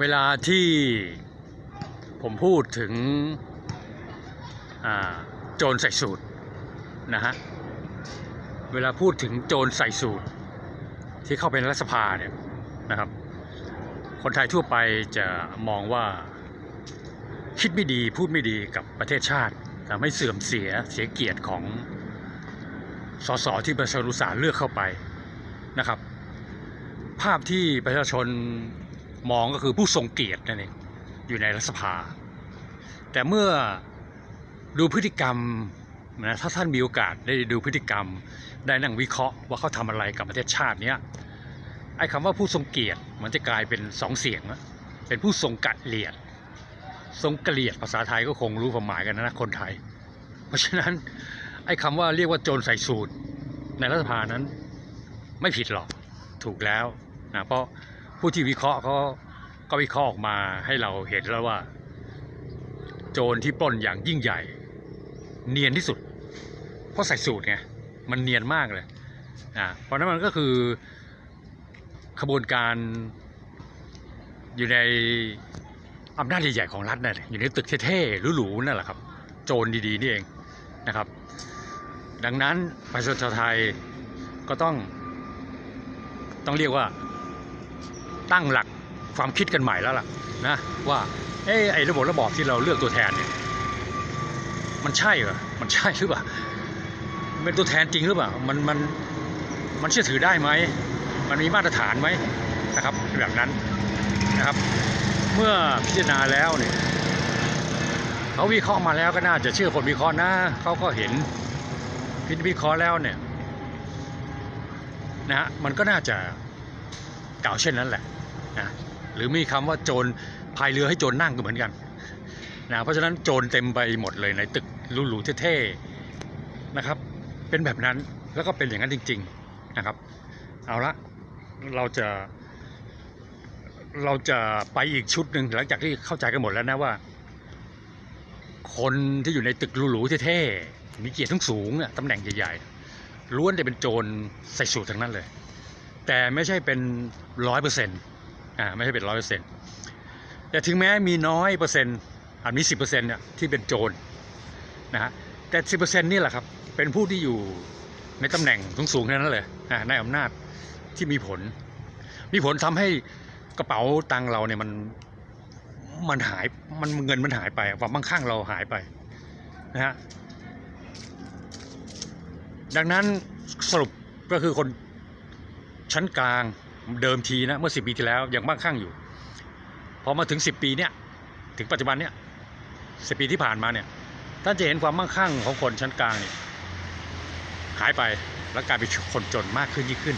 เวลาที่ผมพูดถึงโจรใส่สูตรนะฮะ เวลาพูดถึงโจรใส่สูตร ที่เข้าไปในรัฐสภาเนี่ยนะครับ คนไทยทั่วไปจะมองว่าคิดไม่ดีพูดไม่ดีกับประเทศชาติทำให้เสื่อมเสียเสียเกียรติของสสที่ประชาชนอุตสาห์เลือกเข้าไปนะครับ ภาพที่ประชาชน มองก็คือผู้ทรงเกียรตินั่นเองอยู่ในรัฐสภา แต่เมื่อดูพฤติกรรมนะถ้าท่านมีโอกาสได้ดูพฤติกรรม ได้นั่งวิเคราะห์ว่าเขาทำอะไรกับประเทศชาติเนี้ยไอ้คำว่าผู้ทรงเกียรติมันจะกลายเป็นสองเสียงอะเป็นผู้ทรงกะเลียด ทรงกะเลียดภาษาไทยก็คงรู้ความหมายกันนะคนไทย เพราะฉะนั้นไอ้คำว่าเรียกว่าโจรใส่สูตรในรัฐสภานั้นไม่ผิดหรอกถูกแล้วนะเพราะ ผู้ที่วิเคราะห์เขาก็วิเคราะห์ออกมาให้เราเห็นแล้วว่า โจรที่ปล้นอย่างยิ่งใหญ่ เนียนที่สุด เพราะใส่สูตรไงมันเนียนมากเลยอ่าเพราะนั้นมันก็คือขบวนการอยู่ในอำนาจใหญ่ๆของรัฐนั่นแหละอยู่ในตึกเท่ๆหรูๆนั่นแหละครับ โจรดีๆนี่เองนะครับ ดังนั้นประชาชนไทยก็ต้องต้องเรียกว่า ตั้งหลักความคิดกันใหม่แล้วล่ะนะว่าเอ้ไอ้ระบบระบอบที่เราเลือกตัวแทนเนี่ยมันใช่เหรอมันใช่หรือเปล่าเป็นตัวแทนจริงหรือเปล่ามันมันมันเชื่อถือได้ไหมมันมีมาตรฐานไหมนะครับแบบนั้นนะครับ เมื่อพิจารณาแล้วเนี่ยเขาวิเคราะห์มาแล้วก็น่าจะเชื่อคนวิเคราะห์นะเขาก็เห็นพิจวิเคราะห์แล้วเนี่ยนะฮะมันก็น่าจะกล่าวเช่นนั้นแหละ นะหรือมีคำว่าโจรพายเรือให้โจรนั่งก็เหมือนกันนะเพราะฉะนั้นโจรเต็มไปหมดเลยในตึกหรูๆเท่ๆนะครับ เป็นแบบนั้นแล้วก็เป็นอย่างนั้นจริง ๆนะครับ เอาละเราจะ เราจะไปอีกชุดหนึ่งหลังจากที่เข้าใจกันหมดแล้วนะว่า คนที่อยู่ในตึกหรูๆเท่ๆมีเกียรติทั้งสูงตำแหน่งใหญ่ๆล้วนแต่เป็นโจรใส่สูททั้งนั้นเลย แต่ไม่ใช่เป็นร้อยเปอร์เซ็นต์ อ่าไม่ใช่เป็นร้อยเปอร์เซ็นต์แต่ถึงแม้มีน้อยเปอร์เซ็นต์อาจมีสิบเปอร์เซ็นต์เนี่ยที่เป็นโจรนะฮะแต่สิบเปอร์เซ็นต์นี่แหละครับ เป็นผู้ที่อยู่ในตำแหน่งสูงๆทั้งนั้นเลยอ่าในอำนาจที่มีผล มีผลทำให้กระเป๋าตังเราเนี่ยมันมันหายมันเงินมันหายไปความมั่งคั่งเราหายไปนะฮะดังนั้นสรุปก็คือคนชั้นกลาง เดิมทีนะเมื่อสิปีที่แล้วยังมั่งคั่งอยู่ พอมาถึงสิบปีเนี่ยถึงปัจจุบันเนี่ยสิปีที่ผ่านมาเนี่ยท่านจะเห็นความมั่งคั่งของคนชั้นกลางเนี่ยหายไปแล้วกลายเป็นคนจนมากขึ้นยิ่งขึ้น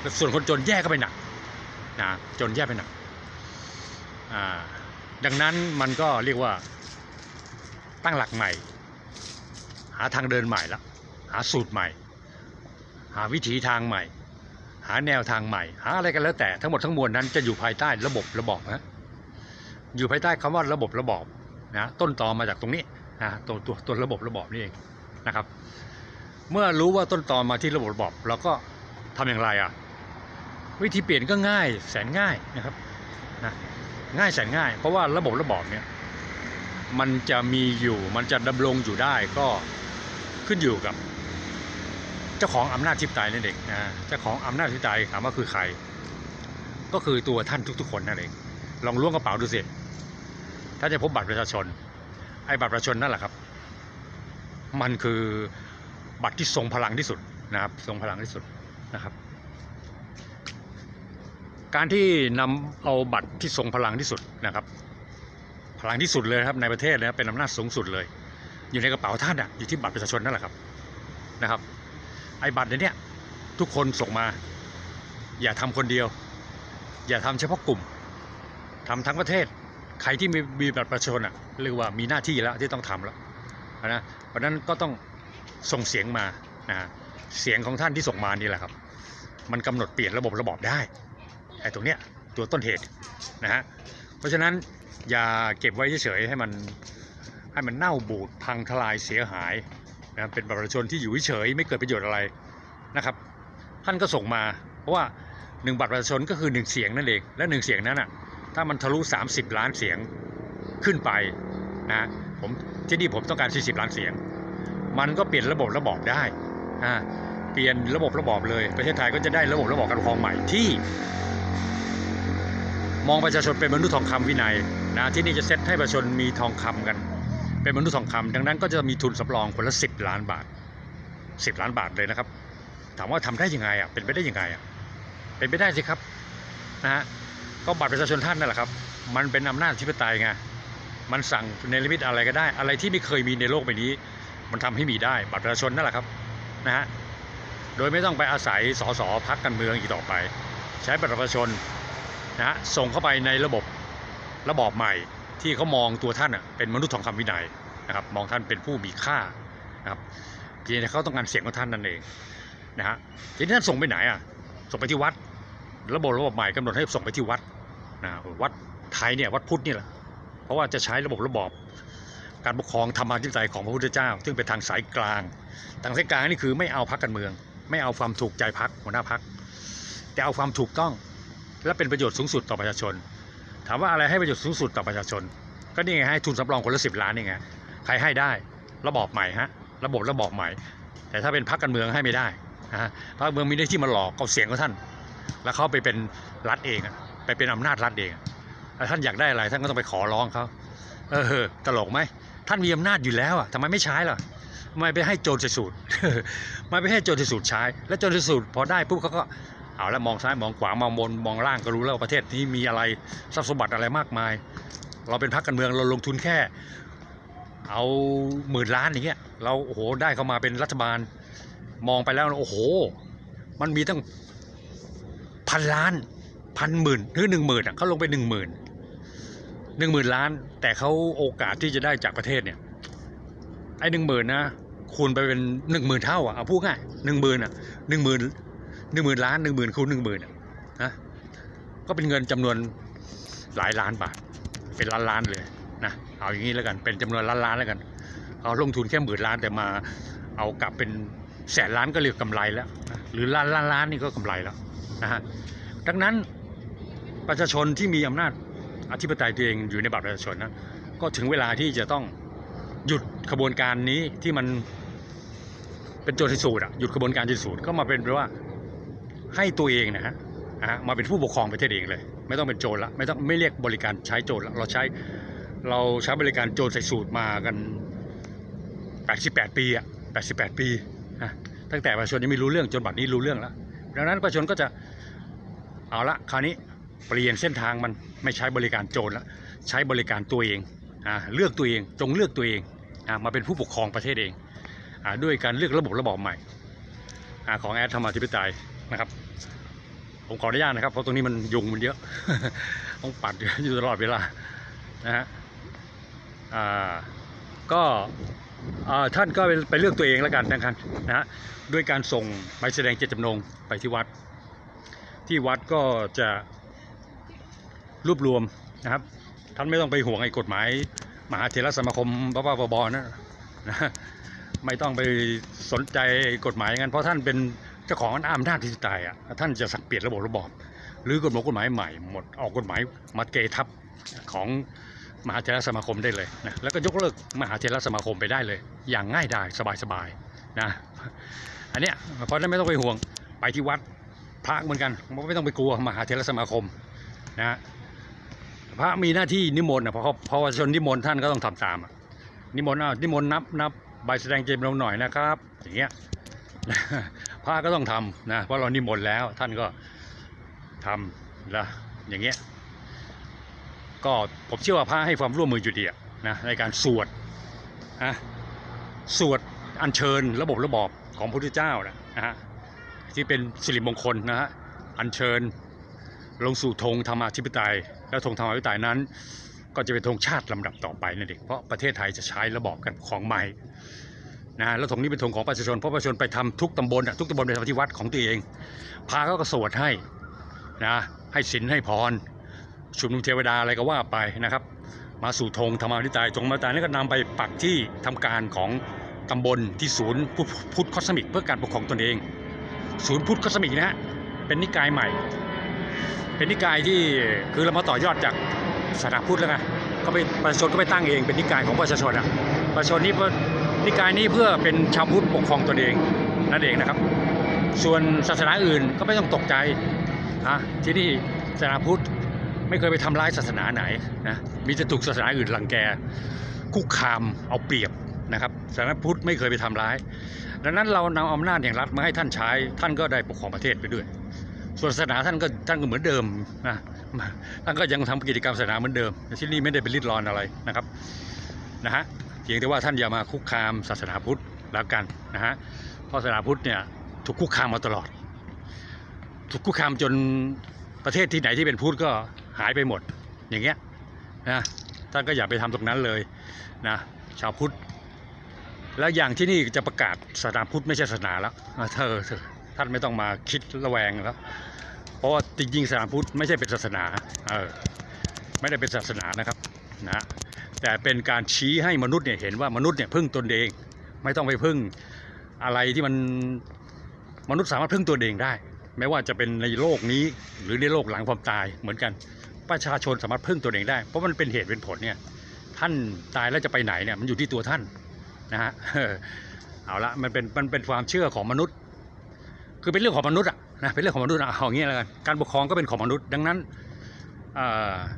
แล้วส่วนคนจนแย่ก็ไปหนักนะจนแย่ไปหนักดังนั้นมันก็เรียกว่าตั้งหลักใหม่ หาทางเดินใหม่ละหาสูตรใหม่ หาวิถีทางใหม่ หาแนวทางใหม่ หาอะไรกันแล้วแต่ทั้งหมดทั้งมวลนั้นจะอยู่ภายใต้ระบบระบอบนะอยู่ภายใต้คำว่าระบบระบอบนะต้นตอมาจากตรงนี้นะตัวตัวตัวระบบระบอบนี่เองนะครับ เมื่อรู้ว่าต้นตอมาที่ระบบระบอบเราก็ทำอย่างไรอะวิธีเปลี่ยนก็ง่ายแสนง่ายนะครับนะง่ายแสนง่าย เพราะว่าระบบระบอบเนี่ยมันจะมีอยู่มันจะดำรงอยู่ได้ก็ขึ้นอยู่กับ เจ้าของอำนาจทิปไตยนั่นเองนะเจ้าของอำนาจทิปไตยถามว่าคือใคร ก็คือตัวท่านทุก ๆ คนนั่นเองลองล้วงกระเป๋าดูสิถ้าจะพบบัตรประชาชน ไอ้บัตรประชาชนนั่นแหละครับ มันคือบัตรที่ทรงพลังที่สุดนะครับ ทรงพลังที่สุดนะครับ การที่นำเอาบัตรที่ทรงพลังที่สุดนะครับ พลังที่สุดเลยครับในประเทศนะเป็นอำนาจสูงสุดเลย อยู่ในกระเป๋าท่านอะอยู่ที่บัตรประชาชนนั่นแหละครับนะครับ ไอ้บัตรเนี้ยทุกคนส่งมา อย่าทำคนเดียว อย่าทำเฉพาะกลุ่มทำทั้งประเทศ ใครที่มีมีบัตรประชาชนอะเรียกว่ามีหน้าที่แล้วที่ต้องทำแล้วนะเพราะนั้นก็ต้องส่งเสียงมานะเสียงของท่านที่ส่งมานี่แหละครับ มันกำหนดเปลี่ยนระบบระบอบได้ไอ้ตรงเนี้ยตัวต้นเหตุนะฮะเพราะฉะนั้นอย่าเก็บไว้เฉยๆให้มันให้มันเน่าบูดพังทลายเสียหาย นะเป็นบัตรประชาชนที่อยู่เฉยไม่เกิดประโยชน์อะไรนะครับ ท่านก็ส่งมาเพราะว่าหนึ่งบัตรประชาชนก็คือหนึ่งเสียงนั่นเองและหนึ่งเสียงนั้นอะถ้ามันทะลุ 30 ล้านเสียงขึ้นไปนะผมที่นี่ผมต้องการ 40 ล้านเสียง มันก็เปลี่ยนระบบระบอบได้อ่าเปลี่ยนระบบระบอบเลย ประเทศไทยก็จะได้ระบบระบอบการปกครองใหม่ที่ มองประชาชนเป็นมนุษย์ทองคำวินัยนะที่นี่จะเซตให้ประชาชนมีทองคำกัน เป็นมนุษย์ทองคำดังนั้นก็จะมีทุนสำรองคนละ 10 ล้านบาท 10 ล้านบาทเลยนะครับ ถามว่าทำได้ยังไงอะเป็นไปได้ยังไงอะเป็นไปได้สิครับนะฮะก็บัตรประชาชนท่านนั่นแหละครับ มันเป็นอำนาจธิปไตยไงมันสั่งในลิมิตอะไรก็ได้ อะไรที่ไม่เคยมีในโลกใบนี้ มันทำให้มีได้บัตรประชาชนนั่นแหละครับนะฮะโดยไม่ต้องไปอาศัยสสพักการเมืองอีกต่อไป ใช้บัตรประชาชนนะฮะส่งเข้าไปในระบบระบอบใหม่ ที่เขามองตัวท่านอะเป็นมนุษย์ทองคำวินัยนะครับ มองท่านเป็นผู้มีค่านะครับเพียงแต่เขาต้องการเสียงของท่านนั่นเองนะฮะทีนี้ท่านส่งไปไหนอะส่งไปที่วัด ระบบระบบใหม่กำหนดให้ส่งไปที่วัดนะวัดไทยเนี่ยวัดพุทธนี่แหละเพราะว่าจะใช้ระบบระบอบการปกครองธรรมาธิปไตยของพระพุทธเจ้า ซึ่งเป็นทางสายกลางทางสายกลางนี่คือไม่เอาพรรคการเมือง ไม่เอาความถูกใจพรรคหัวหน้าพรรคแต่เอาความถูกต้องและเป็นประโยชน์สูงสุดต่อประชาชน ถามว่าอะไรให้ประโยชน์สูงสุดต่อประชาชน ก็นี่ไงให้ทุนสำรองคนละสิบล้านนี่ไงใครให้ได้ระบอบใหม่ฮะระบบระบอบใหม่ แต่ถ้าเป็นพรรคการเมืองให้ไม่ได้นะฮะพรรคการเมืองมีหน้าที่มาหลอกเอาเสียงของท่าน แล้วเขาไปเป็นรัฐเองไปเป็นอำนาจรัฐเองแล้วท่านอยากได้อะไรท่านก็ต้องไปขอร้องเขาเออตลกไหมท่านมีอำนาจอยู่แล้วอะทำไมไม่ใช้ล่ะไมไปให้โจรสูตรไมไปให้โจรสูตรใช้ แล้วโจรสูตรพอได้ปุ๊บเขาก็ เอาแล้วมองซ้ายมองขวามองบนมองล่างก็รู้แล้วประเทศนี้มีอะไรทรัพย์สมบัติอะไรมากมาย เราเป็นพรรคการเมืองเราลงทุนแค่ เอาหมื่นล้านอย่างเงี้ยเราโอ้โหได้เข้ามาเป็นรัฐบาล มองไปแล้วโอ้โห มันมีตั้งพันล้านพันหมื่นหรือหนึ่งหมื่นอะเขาลงไปหนึ่งหมื่นหนึ่งหมื่นล้าน แต่เขาโอกาสที่จะได้จากประเทศเนี่ยไอ้หนึ่งหมื่นนะคูณไปเป็นหนึ่งหมื่นเท่าอะเอาพูดง่ายหนึ่งหมื่นอะหนึ่งหมื่น หนึ่งหมื่นล้านหนึ่งหมื่นคูณหนึ่งหมื่นนะก็เป็นเงินจำนวนหลายล้านบาท เป็นล้านล้านเลยนะเอาอย่างนี้แล้วกันเป็นจำนวนล้านล้านแล้วกันเอาลงทุนแค่หมื่นล้านแต่มาเอากลับเป็นแสนล้านก็เรียกกำไรแล้วนะหรือล้านล้านล้านนี่ก็กำไรแล้วนะฮะดังนั้นประชาชนที่มีอำนาจอธิปไตยตัวเองอยู่ในบัตรประชาชนนะก็ถึงเวลาที่จะต้องหยุดขบวนการนี้ที่มันเป็นโจที่สูตรอะหยุดขบวนการที่สูตรก็มาเป็นแปว่า ให้ตัวเองนะฮะมาเป็นผู้ปกครองประเทศเองเลย ไม่ต้องเป็นโจรละไม่ต้องไม่เรียกบริการใช้โจรละเราใช้เราใช้บริการโจรใส่สูตรมากัน 88 ปีอะ88 ปีนะตั้งแต่ประชาชนยังไม่รู้เรื่องจนบัดนี้รู้เรื่องแล้วดังนั้นประชาชนก็จะเอาละคราวนี้เปลี่ยนเส้นทางมันไม่ใช้บริการโจรล้วใช้บริการตัวเองอเลือกตัวเองจงเลือกตัวเองอมาเป็นผู้ปกครองประเทศเองอด้วยการเลือกระบบระบอบใหม่อของแอดธรรมาธิปไตย นะครับ ผมขออนุญาตนะครับ เพราะตรงนี้มันยุงมันเยอะ ต้องปัดอยู่ตลอดเวลานะฮะอ่าก็ท่านก็ไปเลือกตัวเองแล้วกันนะครับนะฮะด้วยการส่งใบแสดงเจตจำนงไปที่วัด ที่วัดก็จะรวบรวมนะครับ ท่านไม่ต้องไปห่วงไอ้กฎหมายมหาเถรสมาคมบ้าๆบอๆนะนะไม่ต้องไปสนใจกฎหมายงั้นเพราะท่านเป็น เจ้าของอำนาจที่ตายอะท่านจะสักเปลี่ยนระบบระบอบหรือกฎหมายกฎหมายใหม่หมดออกกฎหมายมาเกทับของมหาเถรสมาคมได้เลยนะแล้วก็ยกเลิกมหาเถรสมาคมไปได้เลย อย่างง่ายดายสบายๆนะอันเนี้ยเพราะนั้นไม่ต้องไปห่วงไปที่วัดพระเหมือนกันไม่ต้องไปกลัวมหาเถรสมาคมนะพระมีหน้าที่นิมนต์นะเพราะเขาพราะว่าชนนิมนต์ท่านก็ต้องทำตามอะนิมนต์อะนิมนต์นับนับใบแสดงเจตจำนงหน่อยนะครับ อย่างเงี้ย ระก็ต้องทำนะเพราะเรานิมนต์แล้วท่านก็ทำล้วอย่างเงี้ยก็ผมเชื่อว่าพระให้ความร่วมมืออยู่ดีนะในการสวดนะสวดอัญเชิญระบบระบอบของพระพุทธเจ้านะนะฮะที่เป็นสิริมงคลนะฮะอัญเชิญลงสู่ธงธรรมาธิปไตย แล้วธงธรรมาธิปไตยนั้น ก็จะเป็นธงชาติลำดับต่อไปนั่นเองเพราะประเทศไทยจะใช้ระบอบกันของใหม่ นะแล้วธงนี้เป็นธงของประชาชนเพราะประชาชนไปทำทุกตำบลทุกตำบลไปทำที่วัดของตัวเองพาเขาก็สวดให้นะให้ศีลให้พรชุมนุมเทวดาอะไรก็ว่าไปนะครับ มาสู่ธงธรรมาธิปไตยธงธรรมาธิปไตยนี่ก็นำไปปักที่ทำการของตำบลที่ศูนย์พุทธคอสมิกเพื่อการปกครองตนเอง ศูนย์พุทธคอสมิกนะฮะเป็นนิกายใหม่ เป็นนิกายที่คือเรามาต่อยอดจากศาสนาพุทธแล้วไงก็ไปประชาชนก็ไปตั้งเองเป็นนิกายของประชาชนอะประชาชนนี่เพ นิกายนี้เพื่อเป็นชาวพุทธปกครองตนเองนั่นเองนะครับ ส่วนศาสนาอื่นก็ไม่ต้องตกใจนะที่นี่ศาสนาพุทธไม่เคยไปทำร้ายศาสนาไหนนะมีแต่ถูกศาสนาอื่นรังแกคุกคามเอาเปรียบนะครับศาสนาพุทธไม่เคยไปทำร้าย ดังนั้นเรานำอำนาจแห่งรัฐมาให้ท่านใช้ ท่านก็ได้ปกครองประเทศไปด้วย ส่วนศาสนาท่านก็ท่านก็เหมือนเดิมนะท่านก็ยังทำกิจกรรมศาสนาเหมือนเดิมที่นี่ไม่ได้เป็นริดรอนอะไรนะครับนะฮะ พียงแต่ว่าท่านอย่ามาคุกคามศาสนาพุทธแล้วกันนะฮะเพราะศาสนาพุทธเนี่ยถูกคุกคามมาตลอด ถูกคุกคามจนประเทศที่ไหนที่เป็นพุทธก็หายไปหมดอย่างเงี้ยนะท่านก็อย่าไปทำตรงนั้นเลยนะชาวพุทธแล้วอย่างที่นี่จะประกาศศาสนาพุทธไม่ใช่ศาสนาแล้วเธอเธอท่านไม่ต้องมาคิดระแวงแล้วเพราะว่าจริงๆศาสนาพุทธไม่ใช่เป็นศาสนาเออไม่ได้เป็นศาสนานะครับนะ แต่เป็นการชี้ให้มนุษย์เนี่ยเห็นว่ามนุษย์เนี่ยพึ่งตนเอง ไม่ต้องไปพึ่งอะไรที่มันมนุษย์สามารถพึ่งตัวเองได้ไม่ว่าจะเป็นในโลกนี้หรือในโลกหลังความตายเหมือนกัน ประชาชนสามารถพึ่งตัวเองได้ เพราะมันเป็นเหตุเป็นผลเนี่ยท่านตายแล้วจะไปไหนเนี่ยมันอยู่ที่ตัวท่านนะฮะเอาละมันเป็นมันเป็นความเชื่อของมนุษย์ คือเป็นเรื่องของมนุษย์อะนะเป็นเรื่องของมนุษย์อะเอาอย่างนี้แล้วกันการปกครองก็เป็นของมนุษย์ ดังนั้น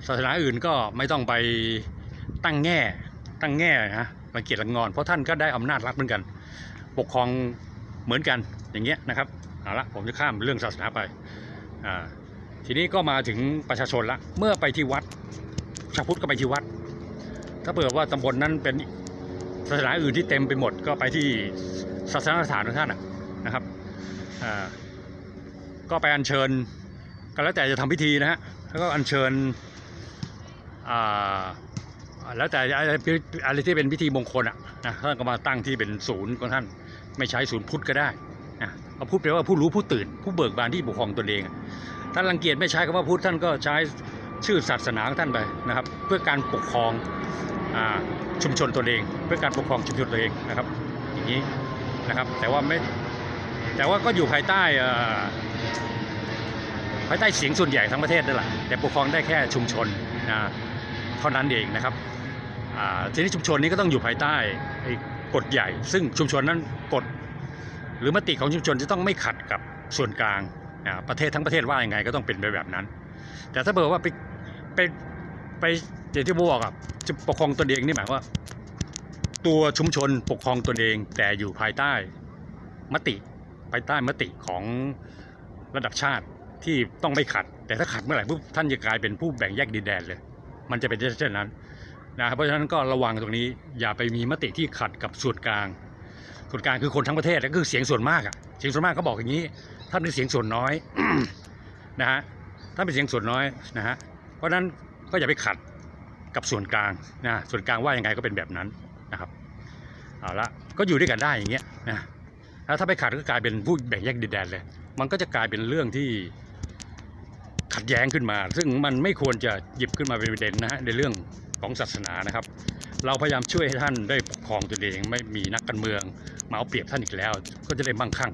ศาสนาอื่นก็ไม่ต้องไป ตั้งแง่ตั้งแง่นะรังเกียจรังงอน เพราะท่านก็ได้อำนาจรัฐเหมือนกัน ปกครองเหมือนกันอย่างเงี้ยนะครับเอาละผมจะข้ามเรื่องศาสนาไปอ่าทีนี้ก็มาถึงประชาชนละเมื่อไปที่วัดชาวพุทธก็ไปที่วัด ถ้าเผื่อว่าตำบลนั้นเป็นศาสนาอื่นที่เต็มไปหมดก็ไปที่ศาสนสถานของท่านนะนะครับอ่าก็ไปอัญเชิญก็แล้วแต่จะทำพิธีนะฮะแล้วก็อัญเชิญอ่า แล้วแต่อะไรที่เป็นพิธีมงคลอะนะท่านก็มาตั้งที่เป็นศูนย์ของท่านไม่ใช้ศูนย์พุทธก็ได้นะเอาพุทธแปลว่าผู้รู้ผู้ตื่น ผู้เบิกบานที่ปกครองตนเองท่านรังเกียจไม่ใช้คำว่าพุทธท่านก็ใช้ชื่อศาสนาของท่านไปนะครับ เพื่อการปกครองชุมชนตัวเอง เพื่อการปกครองชุมชนตัวเองนะครับ อย่างนี้นะครับ แต่ว่าไม่แต่ว่าก็อยู่ภายใต้อ่อภายใต้เสียงส่วนใหญ่ทั้งประเทศนั่นแหละแต่ปกครองได้แค่ชุมชนนะเท่านั้นเองนะครับ ทีนี้ชุมชนนี้ก็ต้องอยู่ภายใต้กฎใหญ่ ซึ่งชุมชนนั้นกฎหรือมติของชุมชนจะต้องไม่ขัดกับส่วนกลางประเทศทั้งประเทศว่ายังไงก็ต้องเป็นไปแบบนั้น แต่ถ้าเบิดว่าไปไปไปอย่างที่บอกอะจะปกครองตนเองนี่หมายว่า ตัวชุมชนปกครองตนเอง แต่อยู่ภายใต้มติภายใต้มติของระดับชาติที่ต้องไม่ขัด แต่ถ้าขัดเมื่อไหร่ปุ๊บท่านจะกลายเป็นผู้แบ่งแยกดินแดนเลย มันจะเป็นเช่นนั้น นะเพราะฉะนั้นก็ระวังตรงนี้อย่าไปมีมติที่ขัดกับส่วนกลาง ส่วนกลางคือคนทั้งประเทศก็คือเสียงส่วนมากอะเสียงส่วนมากเขาบอกอย่างนี้ท่านเป็นเสียงส่วนน้อยนะฮะท่านเป็นเสียงส่วนน้อยนะฮะเพราะฉะนั้นก็อย่าไปขัดกับส่วนกลางนะส่วนกลางว่ายังไงก็เป็นแบบนั้นนะครับเอาละก็อยู่ด้วยกันได้อย่างเงี้ยนะแล้วถ้าไปขาดก็กลายเป็นผู้แบ่งแยกดินแดนเลย มันก็จะกลายเป็นเรื่องที่ขัดแย้งขึ้นมา ซึ่งมันไม่ควรจะหยิบขึ้นมาเป็นประเด็นนะฮะในเรื่อง ของศาสนานะครับ เราพยายามช่วยให้ท่านได้ปกครองตัวเองไม่มีนักการเมืองมาเอาเปรียบท่านอีกแล้ว ก็จะได้มั่งคั่ง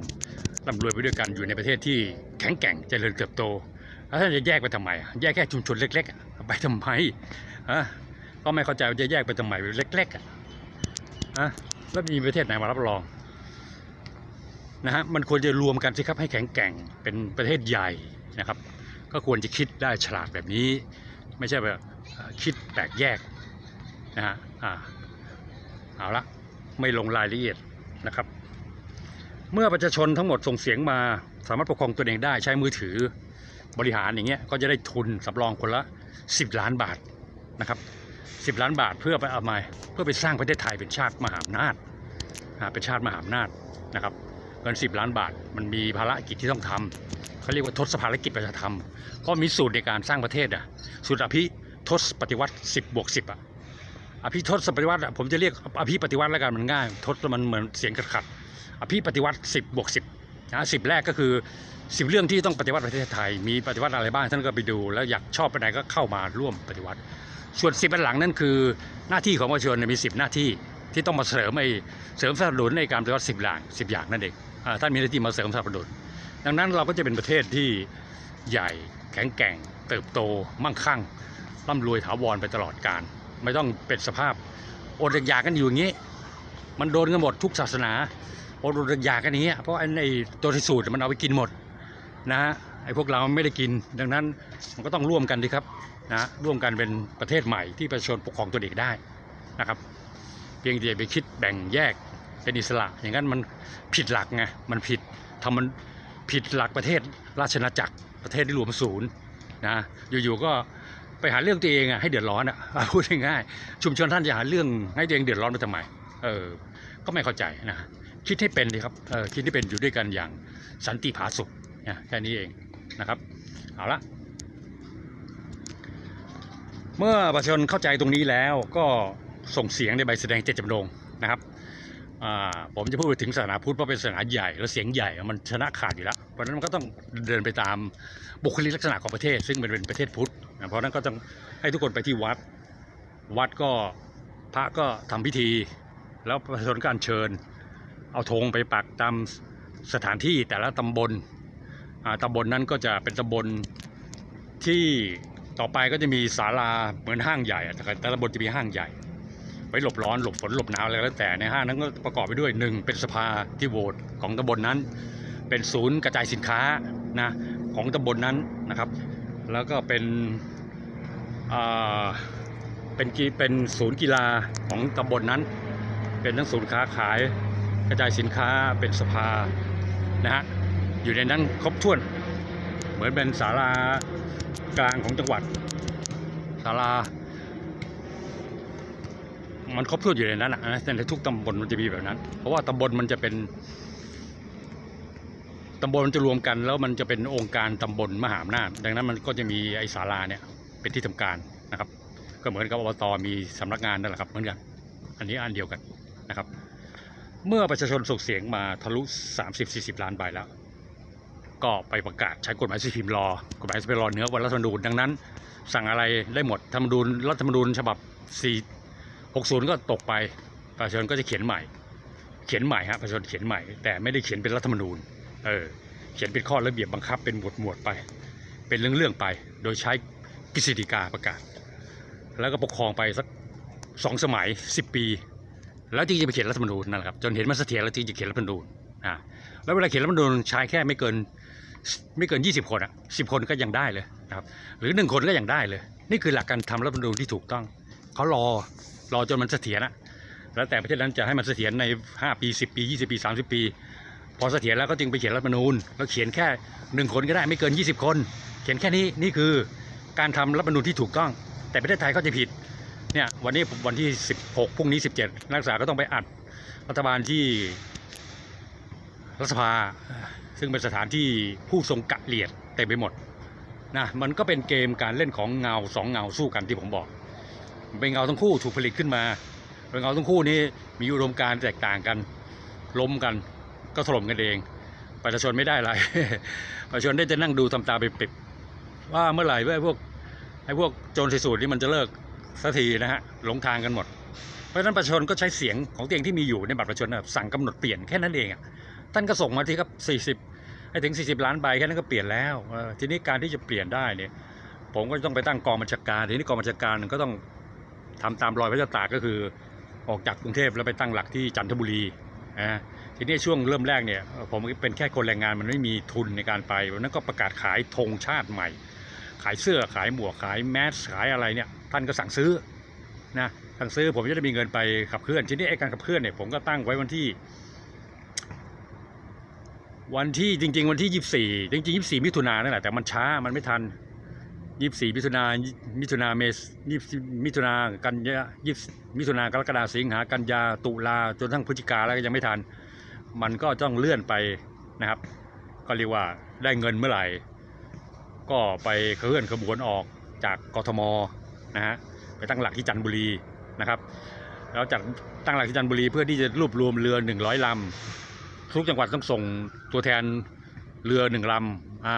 ร่ำรวยไปด้วยกันอยู่ในประเทศที่แข็งแกร่งเจริญเติบโตแล้วท่านจะแยกไปทำไมแยกแค่ชุมชนเล็ก ๆ ไปทำไมอะก็ไม่เข้าใจว่าจะแยกไปทำไมเล็กๆอะอะแล้วมีประเทศไหนมารับรองนะฮะมันควรจะรวมกันสิครับให้แข็งแกร่งเป็นประเทศใหญ่นะครับ ก็ควรจะคิดได้ฉลาดแบบนี้ ไม่ใช่แบบ คิดแตกแยกนะฮะอ่าเอาละไม่ลงรายละเอียดนะครับ เมื่อประชาชนทั้งหมดส่งเสียงมาสามารถปกครองตัวเองได้ใช้มือถือบริหารอย่างเงี้ยก็จะได้ทุนสำรองคนละ 10 ล้านบาทนะครับ10 ล้านบาทเพื่อไปเอามาเพื่อไปสร้างประเทศไทยเป็นชาติมหาอำนาจเป็นชาติมหาอำนาจนะครับเงิน 10 ล้านบาทมันมีภารกิจที่ต้องทำเขาเรียกว่าทศภารกิจประชาธรรมก็มีสูตรในการสร้างประเทศอะสูตรอภิ ทศปฏิวัติ10บวก10อะอภิทศปฏิวัติผมจะเรียกอภิปฏิวัติแล้วกันมันง่าย ทศมันเหมือนเสียงขัดๆอภิปฏิวัติ10บวก10นะสิแรกก็คือสิบเรื่องที่ต้องปฏิวัติประเทศไทย มีปฏิวัติอะไรบ้างท่านก็ไปดู แล้วอยากชอบไปไหนก็เข้ามาร่วมปฏิวัติ ส่วนสิบอันหลังนั่นคือหน้าที่ของประชาชนมีสิบหน้าที่ที่ต้องมาเสริมไอ้เสริมสนับสนุนในการปฏิวัติสิบอย่างสิบอย่างนั่นเองท่านมีหน้าที่มาเสริมสนับสนุนดังนั้นเราก็จะเป็นประเทศที่ใหญ่แข็งแกร่ง เติบโตมั่งคั่ง ร่ำรวยถาวรไปตลอดกาลไม่ต้องเป็นสภาพอดอยากกันอยู่อย่างนี้ มันโดนกันหมดทุกศาสนาอดอยากกันอย่างนี้เพราะไอ้ไอ้ตัวที่สูตรมันเอาไปกินหมดนะฮะไอ้พวกเราไม่ได้กิน ดังนั้นมันก็ต้องร่วมกันดีครับนะร่วมกันเป็นประเทศใหม่ที่ประชาชนปกครองตัวเองได้นะครับ เพียงแต่ไปคิดแบ่งแยกเป็นอิสระ อย่างนั้นมันผิดหลักไงมันผิดทำมันผิดหลักประเทศราชอาณาจักรประเทศที่รวมศูนย์นะอยู่ๆก็ ไปหาเรื่องตัวเองอะให้เดือดร้อนอะพูดง่ายๆชุมชนท่านจะหาเรื่องให้ตัวเองเดือดร้อนไปทำไมเออก็ไม่เข้าใจนะคิดให้เป็นดีครับเออคิดให้เป็นอยู่ด้วยกันอย่างสันติผาสุขนะแค่นี้เองนะครับเอาละเมื่อประชาชนเข้าใจตรงนี้แล้วก็ส่งเสียงในใบแสดงเจตจำนงนะครับ ผมจะพูดไปถึงศาสนาพุทธเพราะเป็นศาสนาใหญ่แล้วเสียงใหญ่มันชนะขาดอยู่แล้ว เพราะนั้นมันก็ต้องเดินไปตามบุคลิกลักษณะของประเทศ ซึ่งเป็นเป็นประเทศพุทธเพราะนั้นก็ต้องให้ทุกคนไปที่วัด วัดก็พระก็ทำพิธี แล้วประชาชนก็อัญเชิญ เอาธงไปปักตามสถานที่แต่ละตำบลอ่าตำบลนั้นก็จะเป็นตำบลที่ต่อไปก็จะมีศาลาเหมือนห้างใหญ่แต่ละตำบลจะมีห้างใหญ่ ไว้หลบร้อนหลบฝนหลบหนาวอะไรก็แล้วแต่ในห้างนั้นก็ประกอบไปด้วยหนึ่งเป็นสภาที่โหวตของตำบลนั้น เป็นศูนย์กระจายสินค้านะของตำบลนั้นนะครับ แล้วก็เป็นอ่าเป็นกีเป็นศูนย์กีฬาของตำบลนั้น เป็นทั้งศูนย์ค้าขายกระจายสินค้าเป็นสภานะฮะอยู่ในนั้นครบถ้วน เหมือนเป็นศาลากลางของจังหวัดศาลา มันครบถ้วนอยู่ในนั้นนะนะในทุกตำบลมันจะมีแบบนั้น เพราะว่าตำบลมันจะเป็นตำบลมันจะรวมกัน แล้วมันจะเป็นองค์การตำบลมหาอำนาจดังนั้นมันก็จะมีไอศาลาเนี่ย เป็นที่ทำการนะครับ ก็เหมือนกับอบตมีสำนักงานนั่นแหละครับ เหมือนกัน อันนี้อันเดียวกันนะครับ เมื่อประชาชนส่งเสียงมาทะลุ 30-40 ล้านใบแล้ว ก็ไปประกาศใช้กฎหมายสิพิมพ์รอกฎหมายสิพิมพ์รอเนื้อว่ารัฐธรรมนูญดังนั้น สั่งอะไรได้หมดธรรมนูญรัฐธรรมนูญฉบับ4 60 ก็ตกไปประชาชนก็จะเขียนใหม่ เขียนใหม่ฮะประชาชนเขียนใหม่ แต่ไม่ได้เขียนเป็นรัฐธรรมนูญเออเขียนเป็นข้อระเบียบบังคับเป็นหมวดหมวดไป เป็นเรื่องๆไป โดยใช้กฤษฎีกาประกาศ แล้วก็ปกครองไปสักสองสมัย 10 ปี แล้วจึงจะไปเขียนรัฐธรรมนูญนั่นแหละครับจนเห็นมันเสถียรแล้วจึงจะเขียนรัฐธรรมนูญอ่าแล้วเวลาเขียนรัฐธรรมนูญใช้แค่ไม่เกินไม่เกิน 20 คนอะ10คนก็ยังได้เลยนะครับหรือ 1 คนก็ยังได้เลย นี่คือหลักการทำรัฐธรรมนูญที่ถูกต้องเขารอ รอจนมันเสถียรนะแล้วแต่ประเทศนั้นจะให้มันเสถียรใน 5 ปี 10 ปี 20 ปี 30 ปี พอเสถียรแล้วก็จึงไปเขียนรัฐธรรมนูญแล้วเขียนแค่หนึ่งคนก็ได้ไม่เกิน 20 คน เขียนแค่นี้นี่คือการทำรัฐธรรมนูญที่ถูกต้อง แต่ประเทศไทยก็จะผิดเนี่ยวันนี้วันที่ 16พรุ่งนี้ 17 นักศึกษาก็ต้องไปอัดรัฐบาลที่รัฐสภา ซึ่งเป็นสถานที่ผู้ทรงกะเหลียดเต็มไปหมดนะมันก็เป็นเกมการเล่นของเงาสองเงาสู้กันที่ผมบอก เป็นเงาทั้งคู่ถูกผลิตขึ้นมาเป็นเงาทั้งคู่นี้มีอุดมการแตกต่างกันล้มกันก็ถล่มกันเอง ประชาชนไม่ได้อะไร ประชาชนได้จะนั่งดูทำตาไปปิบว่าเมื่อไหร่ว่าไอ้พวกไอ้พวกโจรส่สูตรนี่มันจะเลิกสักทีนะฮะหลงทางกันหมด เพราะฉะนั้นประชาชนก็ใช้เสียงของตัวเองที่มีอยู่ในบัตรประชาชนนะสั่งกำหนดเปลี่ยนแค่นั้นเองอะท่านก็ส่งมาที่ครับ 40ให้ถึง 40 ล้านใบแค่นั้นก็เปลี่ยนแล้วทีนี้การที่จะเปลี่ยนได้เนี่ยผมก็ต้องไปตั้งกองบัญชาการทีนี้กองบัญชาการก็ต้อง ทำตามรอยพระเจ้าตากก็คือออกจากกรุงเทพแล้วไปตั้งหลักที่จันทบุรีนะทีนี้ช่วงเริ่มแรกเนี่ยผมเป็นแค่คนแรงงานมันไม่มีทุนในการไปวันนั้นก็ประกาศขายธงชาติใหม่ ขายเสื้อขายหมวกขายแมสขายอะไรเนี่ยท่านก็สั่งซื้อนะสั่งซื้อผมจะได้มีเงินไปขับเคลื่อนทีนี้ไอ้การขับเคลื่อนเนี่ยผมก็ตั้งไว้วันที่ วันที่จริง ๆ วันที่ยี่สี่จริงๆยี่สี่มิถุนายนนั่นแหละแต่มันช้ามันไม่ทัน ยี่สี่มิถุนามิถุนาเมษยี่มิถุนากันยายี่มิถุนากรกฎาสิงหากันยาตุลาจนทั้งพฤศจิกาแล้วก็ยังไม่ทัน มันก็ต้องเลื่อนไปนะครับ ก็เรียกว่าได้เงินเมื่อไหร่ ก็ไปเคลื่อนขบวนออกจากกทมนะฮะไปตั้งหลักที่จันทบุรีนะครับแล้วจากตั้งหลักที่จันทบุรีเพื่อที่จะรวบรวมเรือ 100ลำทุกจังหวัดต้องส่งตัวแทนเรือหนึ่งลำอ่า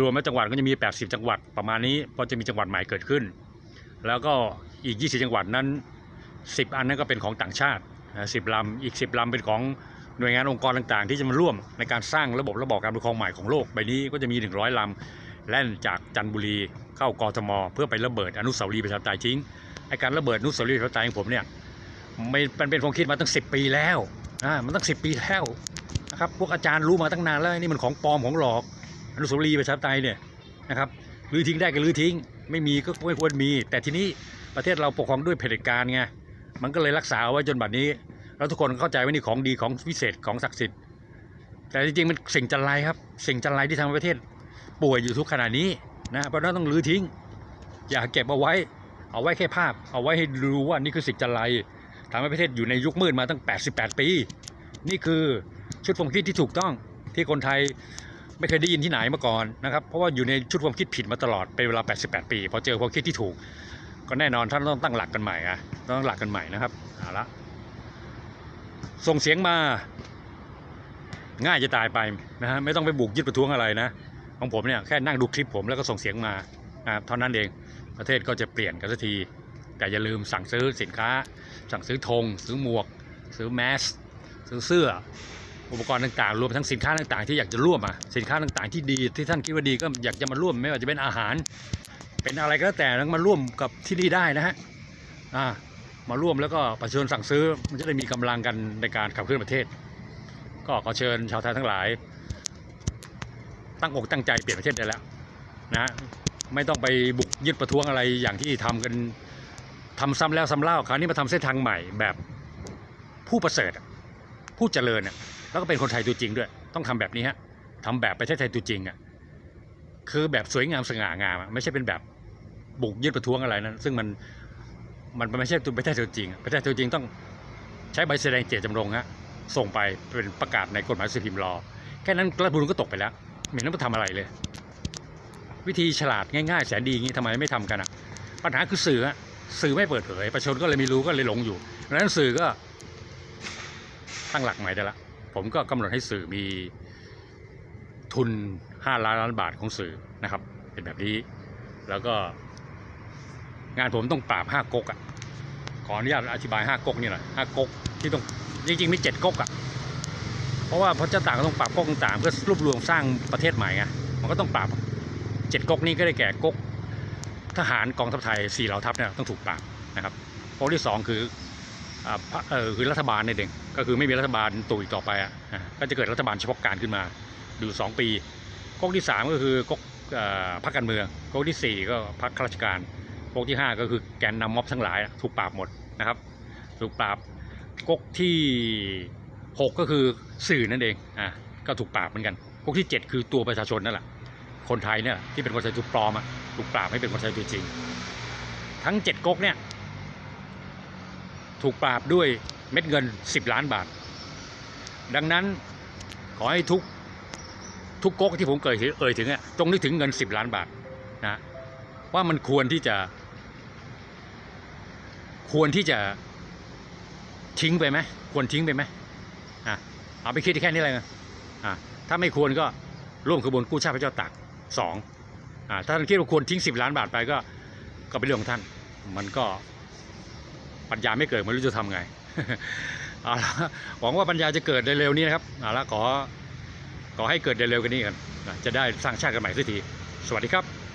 รวมแล้วจังหวัดก็จะมี 80 จังหวัดประมาณนี้เพราะจะมีจังหวัดใหม่เกิดขึ้น แล้วก็อีก 20 จังหวัดนั้น 10 อันนั้นก็เป็นของต่างชาติสิบลำ อีก 10 ลำเป็นของหน่วยงานองค์กรต่างๆ ที่จะมาร่วมในการสร้างระบบระบอบการปกครองใหม่ของโลกใบนี้ก็จะมี 100 ลำแล่นจากจันทบุรีเข้ากรทม เพื่อไประเบิดอนุสาวรีย์ประชาธิปไตยทิ้งไอการระเบิดอนุสาวรีย์ประชาธิปไตยของผมเนี่ยมันเป็นความคิดมาตั้ง 10 ปีแล้วอ่ามันตั้ง 10 ปีแล้วนะครับพวกอาจารย์รู้มาตั้งนานแล้วนี่มันของปลอมของหลอก อนุสาวรีย์ประชาธิปไตยเนี่ยนะครับรื้อทิ้งได้ก็รื้อทิ้ง ไม่มีก็ไม่ควรมี แต่ทีนี้ประเทศเราปกครองด้วยเผด็จการไงมันก็เลยรักษาเอาไว้จนบัดนี้ แล้วทุกคนเข้าใจว่านี่ของดีของวิเศษของศักดิ์สิทธิ์ แต่จริงๆมันสิ่งจันไรครับ สิ่งจันไรที่ทำให้ประเทศป่วยอยู่ทุกขณะนี้นะเพราะนั้นต้องรื้อทิ้ง อย่าเก็บเอาไว้ เอาไว้แค่ภาพ เอาไว้ให้ดูว่านี่คือสิ่งจันไรทำให้ประเทศอยู่ในยุคมืดมาตั้ง 88 ปี นี่คือชุดความคิดที่ถูกต้องที่คนไทย ไม่เคยได้ยินที่ไหนมาก่อนนะครับ เพราะว่าอยู่ในชุดความคิดผิดมาตลอดเป็นเวลา 88 ปีพอเจอความคิดที่ถูก ก็แน่นอนท่านต้องตั้งหลักกันใหม่อะต้องหลักกันใหม่นะครับเอาละส่งเสียงมา ง่ายจะตายไปนะฮะไม่ต้องไปบุกยึดประท้วงอะไรนะ ของผมเนี่ยแค่นั่งดูคลิปผมแล้วก็ส่งเสียงมานะครับเท่านั้นเองประเทศก็จะเปลี่ยนกันสักที แต่อย่าลืมสั่งซื้อสินค้า สั่งซื้อธงซื้อหมวก ซื้อแมส ซื้อเสื้อ อุปกรณ์ต่างๆ รวมทั้งสินค้าต่างๆ ที่อยากจะร่วมอะสินค้าต่างๆ ที่ดีที่ท่านคิดว่าดีก็อยากจะมาร่วมไม่ว่าจะเป็นอาหาร เป็นอะไรก็แล้วแต่แล้วมาร่วมกับที่นี่ได้นะฮะอ่ามาร่วมแล้วก็ประชาชนสั่งซื้อมันจะได้มีกำลังกันในการขับเคลื่อนประเทศ ก็ขอเชิญชาวไทยทั้งหลาย ตั้งอกตั้งใจเปลี่ยนประเทศได้แล้วนะไม่ต้องไปบุกยึดประท้วงอะไรอย่างที่ทำกันทำซ้ำแล้วซ้ำเล่าคราวนี้มาทำเส้นทางใหม่แบบผู้ประเสริฐผู้เจริญอะ แล้วก็เป็นคนไทยตัวจริงด้วย ต้องทำแบบนี้ฮะทำแบบประเทศไทยตัวจริงอะคือแบบสวยงามสง่างามไม่ใช่เป็นแบบบุกยึดประท้วงอะไรนั้นซึ่งมันมันไม่ใช่ตัวประเทศตัวจริง ประเทศตัวจริงต้องใช้ใบแสดงเจตจำนงฮะส่งไปเป็นประกาศในกฎหมายสื่อพิมพ์รอ แค่นั้นรัฐธรรมก็ตกไปแล้วไม่เห็นต้องไปทำอะไรเลย วิธีฉลาดง่ายๆแสนดีอย่างนี้ทำไมไม่ทำกันอะปัญหาคือสื่อฮะสื่อไม่เปิดเผยประชาชนก็เลยไม่รู้ก็เลยหลงอยู่ดังนั้นสื่อก็ตั้งหลักใหม่ได้ละ ผมก็กำหนดให้สื่อมีทุน 5 ล้านล้านบาทของสื่อนะครับ เป็นแบบนี้ แล้วก็ งานผมต้องปราบ5ก๊กอะขออนุญาตอธิบาย5ก๊กนี่หน่อย5ก๊กที่ต้องจริงๆมีเจ็ดก๊กอะเพราะว่าพระเจ้าต่างก็ต้องปรับก๊กต่างเพื่อรวบรวมสร้างประเทศใหม่ไงมันก็ต้องปรับเจ็ดก๊กนี้ก็ได้แก่ก๊กทหารกองทัพไทยสี่เหล่าทัพเนี่ยต้องถูกปรับนะครับก๊กที่สองคืออ่าพระเออคือรัฐบาลในเด็ก ก็คือไม่มีรัฐบาลตู่อีกต่อไปอะก็จะเกิดรัฐบาลเฉพาะการขึ้นมาอยู่สองปีก๊กที่สามก็คือก๊กอพรรคการเมืองก๊กที่สี่ก็พรรคข้าราชการก๊กที่ห้าก็คือแกนนำม็อบทั้งหลายถูกปราบหมดนะครับถูกปราบก๊กที่หกก็คือสื่อนั่นเองอะก็ถูกปราบเหมือนกันก๊กที่เจ็ดคือตัวประชาชนนั่นแหละคนไทยเนี่ยที่เป็นคนไทยถูกปลอมอะถูกปราบให้เป็นคนไทยตัวจริง ทั้งเจ็ดก๊กเนี่ยถูกปราบด้วย เม็ดเงินสิบล้านบาท ดังนั้นขอให้ทุกทุกก๊กที่ผมเกิดเอ่ยถึงอะจงนึกถึงเงินสิบล้านบาทนะว่ามันควรที่จะ ควรที่จะทิ้งไปไหมควรทิ้งไปไหมอะเอาไปคิดแค่นี้เลยนะอะถ้าไม่ควรก็ร่วมขบวนกู้ชาติพระเจ้าตากสองอะถ้าท่านคิดว่าควรทิ้งสิบล้านบาทไปก็ก็เป็นเรื่องของท่าน มันก็ปัญญาไม่เกิดไม่รู้จะทำไง เอาละหวังว่าปัญญาจะเกิดเร็วๆนี้นะครับเอาละขอขอให้เกิดเร็วๆกันนี้กันจะได้สร้างชาติกันใหม่สักที สวัสดีครับ